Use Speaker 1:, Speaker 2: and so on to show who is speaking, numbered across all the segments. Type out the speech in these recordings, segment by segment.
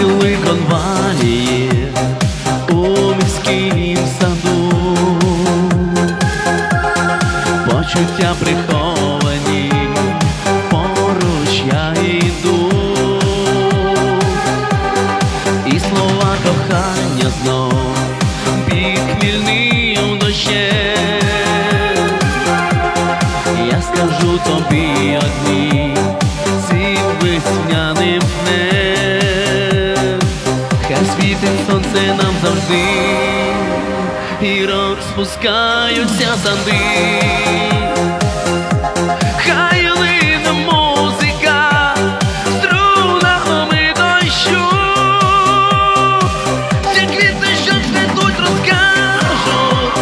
Speaker 1: цілий конвалії у міськім саду, почуття приховані, поруч я йду, і слова кохання знов бік хмільним дощем. Я скажу тобі одні світить сонце нам завжди, і розпускаються санди. Хай лине музика струнами дощу, ті квіти, що цвітуть, розкажуть,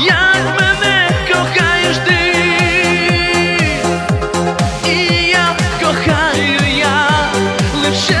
Speaker 1: як мене кохаєш ти, я кохаю я лише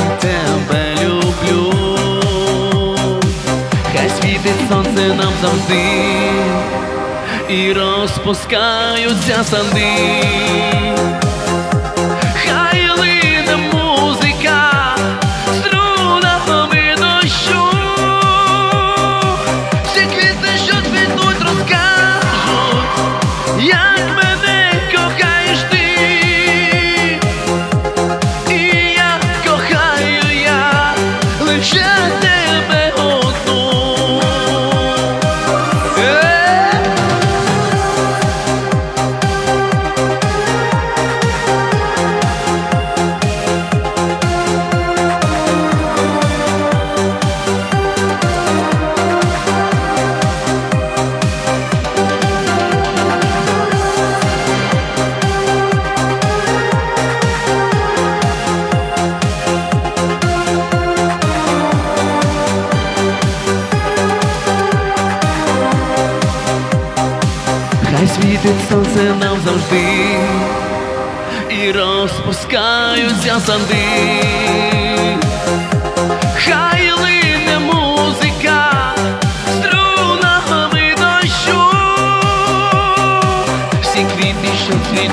Speaker 1: сонце нам завжди і розпускаються сади, Хай лине музика струнами дощу. Що цвітуть, розкажуть, світить сонце нам завжди і розпускаються санди.